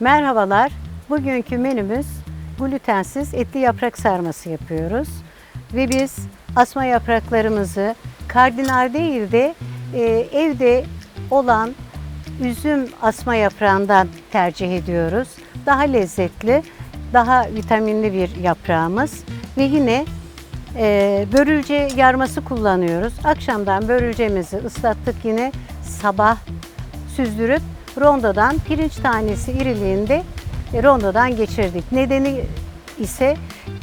Merhabalar. Bugünkü menümüz glutensiz etli yaprak sarması yapıyoruz. Ve biz asma yapraklarımızı kardinal değil de e, evde olan üzüm asma yaprağından tercih ediyoruz. Daha lezzetli, daha vitaminli bir yaprağımız. Ve yine e, börülce yarması kullanıyoruz. Akşamdan börülcemizi ıslattık yine sabah süzdürüp rondodan pirinç tanesi iriliğinde rondodan geçirdik. Nedeni ise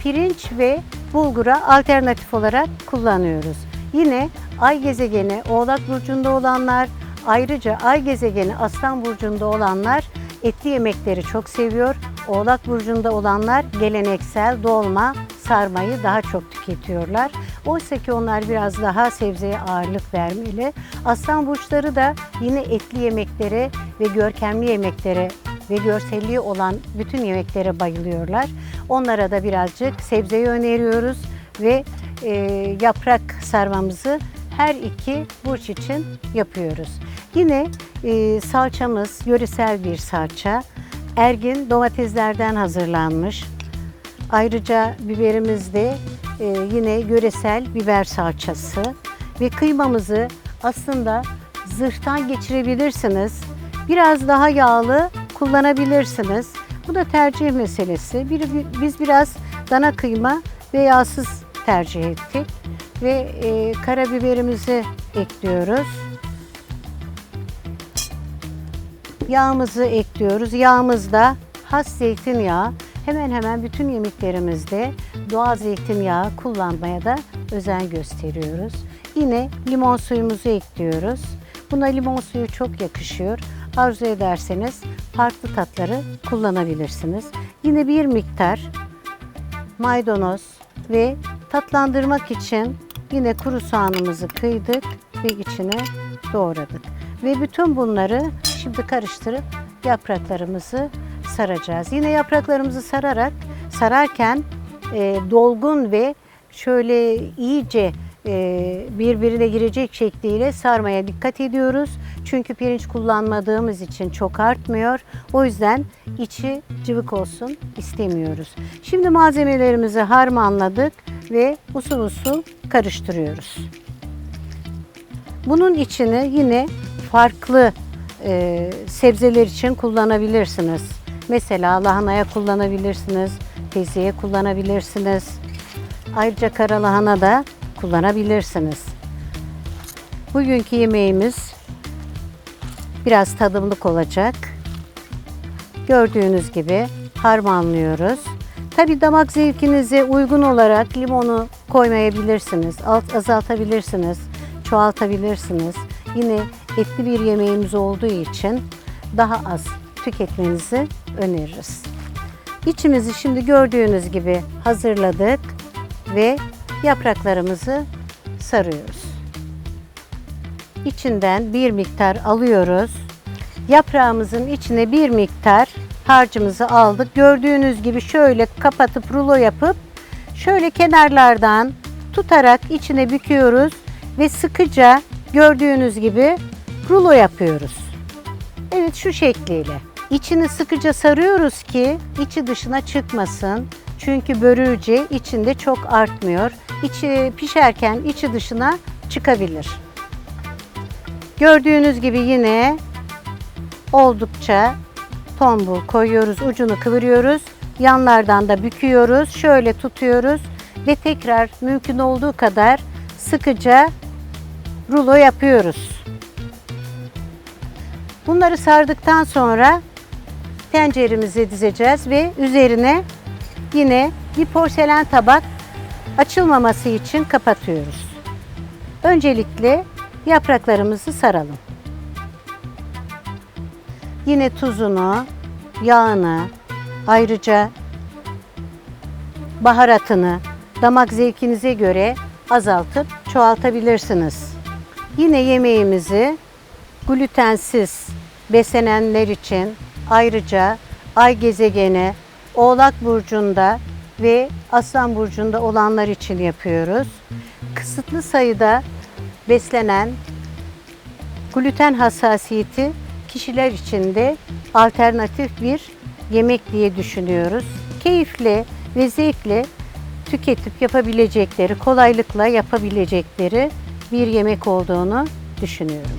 pirinç ve bulgura alternatif olarak kullanıyoruz. Yine ay gezegeni Oğlak burcunda olanlar, ayrıca ay gezegeni Aslan burcunda olanlar etli yemekleri çok seviyor. Oğlak burcunda olanlar geleneksel dolma, sarmayı daha çok tüketiyorlar. Oysa ki onlar biraz daha sebzeye ağırlık vermeli. Aslan burçları da yine etli yemeklere ve görkemli yemeklere ve görselliği olan bütün yemeklere bayılıyorlar. Onlara da birazcık sebzeyi öneriyoruz ve e, yaprak sarmamızı her iki burç için yapıyoruz. Yine e, salçamız yöresel bir salça. Ergin domateslerden hazırlanmış. Ayrıca biberimiz de e, yine yöresel biber salçası ve kıymamızı aslında zırhtan geçirebilirsiniz. Biraz daha yağlı kullanabilirsiniz. Bu da tercih meselesi. Bir, biz biraz dana kıyma ve yağsız tercih ettik ve e, karabiberimizi ekliyoruz. Yağımızı ekliyoruz. Yağımızda has zeytinyağı. Hemen hemen bütün yemeklerimizde doğal zeytinyağı kullanmaya da özen gösteriyoruz. Yine limon suyumuzu ekliyoruz. Buna limon suyu çok yakışıyor. Arzu ederseniz farklı tatları kullanabilirsiniz. Yine bir miktar maydanoz ve tatlandırmak için yine kuru soğanımızı kıydık ve içine doğradık. Ve bütün bunları şimdi karıştırıp yapraklarımızı saracağız. Yine yapraklarımızı sararak sararken e, dolgun ve şöyle iyice e, birbirine girecek şekliyle sarmaya dikkat ediyoruz. Çünkü pirinç kullanmadığımız için çok artmıyor. O yüzden içi cıvık olsun istemiyoruz. Şimdi malzemelerimizi harmanladık ve usul usul karıştırıyoruz. Bunun içine yine farklı e, sebzeler için kullanabilirsiniz. Mesela lahanaya kullanabilirsiniz, tezeye kullanabilirsiniz. Ayrıca kara lahana da kullanabilirsiniz. Bugünkü yemeğimiz biraz tadımlık olacak. Gördüğünüz gibi harmanlıyoruz. Tabi damak zevkinize uygun olarak limonu koymayabilirsiniz, alt azaltabilirsiniz, çoğaltabilirsiniz. Yine etli bir yemeğimiz olduğu için daha az tüketmenizi öneririz. İçimizi şimdi gördüğünüz gibi hazırladık ve yapraklarımızı sarıyoruz. İçinden bir miktar alıyoruz. Yaprağımızın içine bir miktar harcımızı aldık. Gördüğünüz gibi şöyle kapatıp rulo yapıp şöyle kenarlardan tutarak içine büküyoruz ve sıkıca gördüğünüz gibi rulo yapıyoruz. Evet şu şekliyle. İçini sıkıca sarıyoruz ki içi dışına çıkmasın. Çünkü börülce içinde çok artmıyor. İçi pişerken içi dışına çıkabilir. Gördüğünüz gibi yine oldukça tombul koyuyoruz. Ucunu kıvırıyoruz. Yanlardan da büküyoruz. Şöyle tutuyoruz ve tekrar mümkün olduğu kadar sıkıca rulo yapıyoruz. Bunları sardıktan sonra tenceremize dizeceğiz ve üzerine yine bir porselen tabak açılmaması için kapatıyoruz. Öncelikle yapraklarımızı saralım. Yine tuzunu, yağını, ayrıca baharatını damak zevkinize göre azaltıp çoğaltabilirsiniz. Yine yemeğimizi glutensiz beslenenler için ayrıca ay gezegeni Oğlak burcunda ve Aslan burcunda olanlar için yapıyoruz. Kısıtlı sayıda beslenen gluten hassasiyeti kişiler için de alternatif bir yemek diye düşünüyoruz. Keyifle ve zevkle tüketip yapabilecekleri, kolaylıkla yapabilecekleri bir yemek olduğunu düşünüyorum.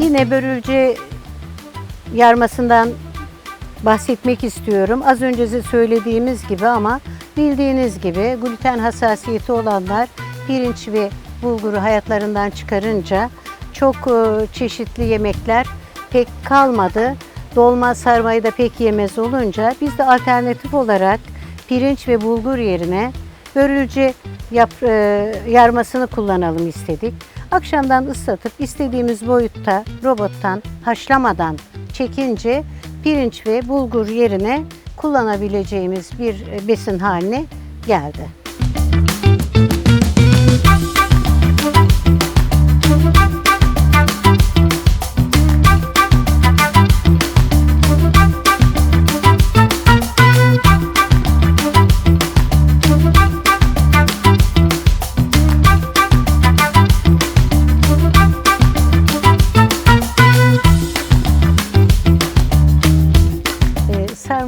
Yine börülce yarmasından bahsetmek istiyorum. Az önce de söylediğimiz gibi ama bildiğiniz gibi gluten hassasiyeti olanlar pirinç ve bulguru hayatlarından çıkarınca çok e, çeşitli yemekler pek kalmadı. Dolma sarmayı da pek yemez olunca biz de alternatif olarak pirinç ve bulgur yerine börülce yap, e, yarmasını kullanalım istedik. Akşamdan ıslatıp istediğimiz boyutta robottan haşlamadan çekince pirinç ve bulgur yerine kullanabileceğimiz bir besin haline geldi.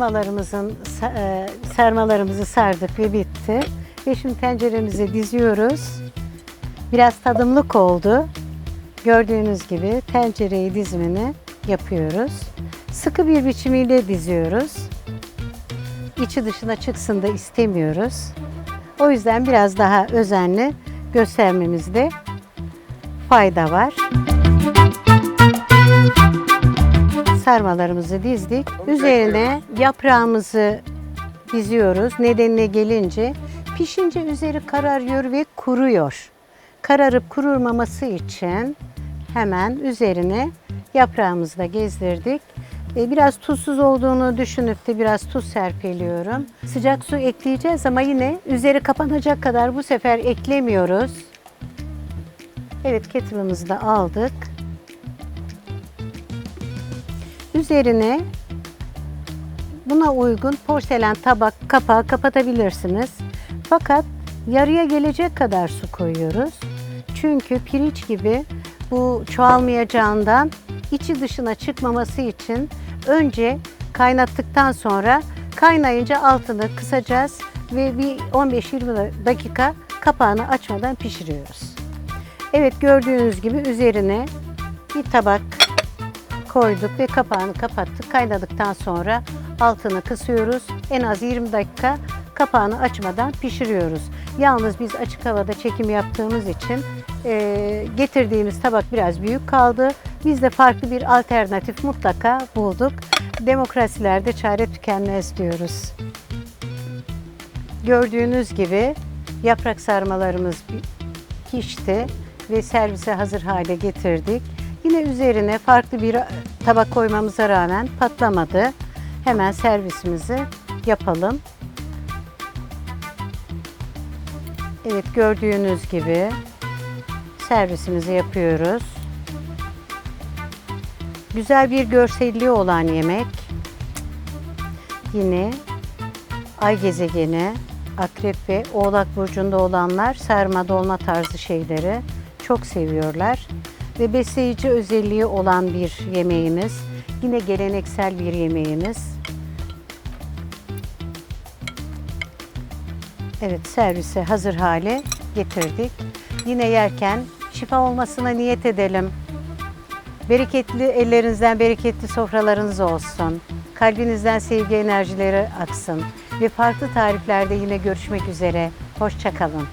Sarmalarımızın sa- e, sarmalarımızı sardık ve bitti. Ve şimdi tenceremize diziyoruz. Biraz tadımlık oldu. Gördüğünüz gibi tencereyi dizimini yapıyoruz. Sıkı bir biçimiyle diziyoruz. İçi dışına çıksın da istemiyoruz. O yüzden biraz daha özenli göstermemizde fayda var. Sarmalarımızı dizdik. Üzerine yaprağımızı diziyoruz. Nedenine gelince pişince üzeri kararıyor ve kuruyor. Kararıp kururmaması için hemen üzerine yaprağımızı da gezdirdik. E, Biraz tuzsuz olduğunu düşünüp de biraz tuz serpiliyorum. Sıcak su ekleyeceğiz ama yine üzeri kapanacak kadar bu sefer eklemiyoruz. Evet kettle'ımızı da aldık. Üzerine buna uygun porselen tabak kapağı kapatabilirsiniz. Fakat yarıya gelecek kadar su koyuyoruz. Çünkü pirinç gibi bu çoğalmayacağından içi dışına çıkmaması için önce kaynattıktan sonra kaynayınca altını kısacağız ve bir 15-20 dakika kapağını açmadan pişiriyoruz. Evet gördüğünüz gibi üzerine bir tabak koyduk ve kapağını kapattık. Kaynadıktan sonra altını kısıyoruz. En az 20 dakika kapağını açmadan pişiriyoruz. Yalnız biz açık havada çekim yaptığımız için e, getirdiğimiz tabak biraz büyük kaldı. Biz de farklı bir alternatif mutlaka bulduk. Demokrasilerde çare tükenmez diyoruz. Gördüğünüz gibi yaprak sarmalarımız pişti ve servise hazır hale getirdik. Yine üzerine farklı bir tabak koymamıza rağmen patlamadı. Hemen servisimizi yapalım. Evet gördüğünüz gibi servisimizi yapıyoruz. Güzel bir görselliği olan yemek. Yine ay gezegeni, akrep ve oğlak burcunda olanlar sarma dolma tarzı şeyleri çok seviyorlar ve besleyici özelliği olan bir yemeğimiz. Yine geleneksel bir yemeğimiz. Evet servise hazır hale getirdik. Yine yerken şifa olmasına niyet edelim. Bereketli ellerinizden bereketli sofralarınız olsun. Kalbinizden sevgi enerjileri aksın. Ve farklı tariflerde yine görüşmek üzere. Hoşçakalın.